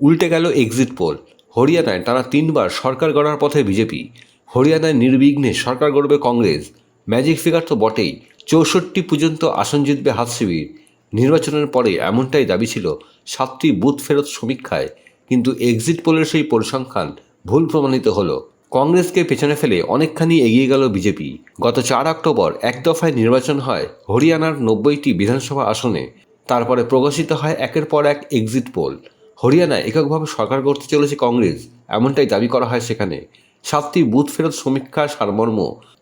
উল্টে গেল exit pole হরিয়ানায় টানা তিনবার সরকার গড়ার পথে বিজেপি। হরিয়ানায় নির্বিঘ্নে সরকার গড়বে কংগ্রেস। ম্যাজিক ফিগার তো বটেই। চৌষট্টি পর্যন্ত আসন জিতবে হাত শিবির। নির্বাচনের পরে এমনটাই দাবি ছিল সাতটি বুথ ফেরত সমীক্ষায়। কিন্তু এক্সিট পোলের সেই পরিসংখ্যান ভুল প্রমাণিত হলো। কংগ্রেসকে পেছনে ফেলে অনেকখানি এগিয়ে গেল বিজেপি। গত চার অক্টোবর এক দফায় নির্বাচন হয় হরিয়ানার নব্বইটি বিধানসভা আসনে। তারপরে প্রকাশিত হয় একের পর এক এক্সিট পোল হরিয়ানায় এককভাবে সরকার করতে চলেছে কংগ্রেস, এমনটাই দাবি করা হয় সেখানে। সাতটি বুথ ফেরত সমীক্ষার সারমর্ম।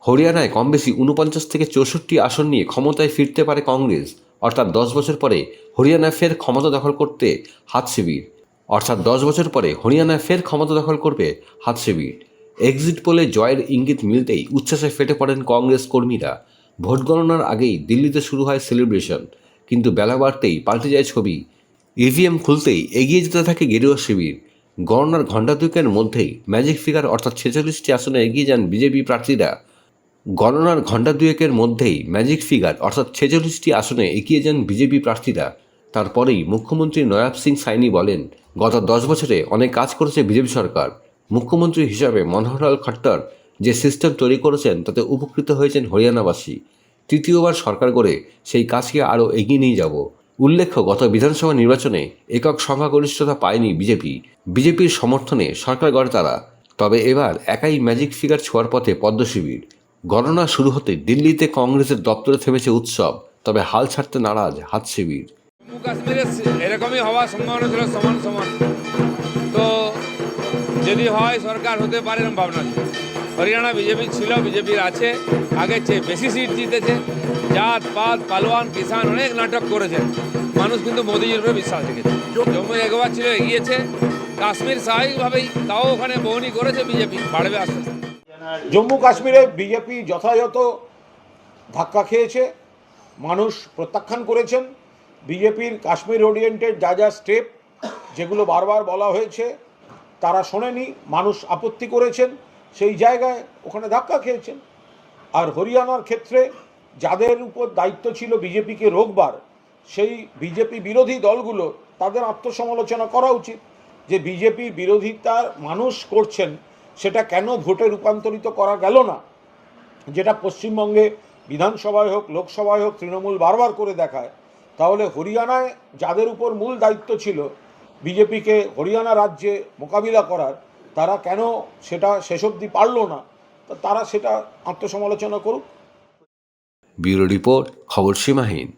হরিয়ানায় কম বেশি উনপঞ্চাশ থেকে চৌষট্টি আসন নিয়ে ক্ষমতায় ফিরতে পারে কংগ্রেস, অর্থাৎ দশ বছর পরে হরিয়ানায় ফের ক্ষমতা দখল করতে হাত শিবির। অর্থাৎ দশ বছর পরে হরিয়ানায় ফের ক্ষমতা দখল করবে হাত শিবির। এক্সিট পোলে জয়ের ইঙ্গিত মিলতেই উচ্ছ্বাসে ফেটে পড়েন কংগ্রেস কর্মীরা। ভোট গণনার আগেই দিল্লিতে শুরু হয় সেলিব্রেশন, কিন্তু বেলা বাড়তেই পাল্টে যায় ছবি। ইভিএম খুলতেই এগিয়ে যেতে থাকে গেরুয়া শিবির। গণনার ঘণ্টা দুয়েকের মধ্যেই ম্যাজিক ফিগার অর্থাৎ ছেচল্লিশটি আসনে এগিয়ে যান বিজেপি প্রার্থীরা। গণনার ঘণ্টা দুয়েকের মধ্যেই ম্যাজিক ফিগার অর্থাৎ ছেচল্লিশটি আসনে এগিয়ে যান বিজেপি প্রার্থীরা। তারপরেই মুখ্যমন্ত্রী নয়াব সিং সাইনি বলেন, গত দশ বছরে অনেক কাজ করেছে বিজেপি সরকার। মুখ্যমন্ত্রী হিসাবে মনোহরলাল খট্টর যে সিস্টেম তৈরি করেছেন তাতে উপকৃত হয়েছেন হরিয়ানাবাসী। তৃতীয়বার সরকার করে সেই কাজকে আরও এগিয়ে নিয়ে যাব। উল্লেখ্য, গত বিধানসভা নির্বাচনে একক সংখ্যাগরিষ্ঠতা পায়নি বিজেপি। বিজেপির সমর্থনে সরকার গড়ে তারা। তবে এবার একাই ম্যাজিক ফিগার ছোঁয়ার পথে পদ্ম শিবির। গণনা শুরু হতে দিল্লিতে কংগ্রেসের দপ্তরে থেমেছে উৎসব, তবে হাল ছাড়তে নারাজ হাত শিবির। এরকমই হওয়ার সম্ভাবনা ছিল সমান সমান। তো যদি হয়, সরকার হতে পারে ভাবনা ছিল। হরিয়ানা বিজেপি ছিল, বিজেপির আছে। আগের চেয়ে বেশি সিট জিতেছে। জাত, পাত, পালোয়ান কিষান অনেক নাটক করেছেন। মানুষ কিন্তু মোদিজির উপরে বিশ্বাস রেখেছে। জম্মু একবার ছিল, এগিয়েছে। কাশ্মীর স্বাভাবিকভাবেই তাও ওখানে বহনি করেছে বিজেপি, বাড়বে আস্তে জম্মু কাশ্মীরে বিজেপি যথাযথ ধাক্কা খেয়েছে। মানুষ প্রত্যাখ্যান করেছেন। বিজেপির কাশ্মীর ওরিয়েন্টেড যা যা স্টেপ যেগুলো বারবার বলা হয়েছে, তারা শোনেনি। মানুষ আপত্তি করেছেন। সেই জায়গায় ওখানে ধাক্কা খেয়েছেন। আর হরিয়ানার ক্ষেত্রে যাদের উপর দায়িত্ব ছিল বিজেপিকে রোগবার, সেই বিজেপি বিরোধী দলগুলো তাদের আত্মসমালোচনা করা উচিত যে বিজেপি বিরোধিতার মানুষ করছেন, সেটা কেন ভোটে রূপান্তরিত করা গেল না? যেটা পশ্চিমবঙ্গে বিধানসভায় হোক, লোকসভায় হোক তৃণমূল বারবার করে দেখায়, তাহলে হরিয়ানায় যাদের উপর মূল দায়িত্ব ছিল বিজেপিকে হরিয়ানা রাজ্যে মোকাবিলা করার তারা কেন সেটা শেষ অবধি পারল না? তারা সেটা আত্মসমালোচনা করুক। ব্যুরো রিপোর্ট, খবর সীমাহীন।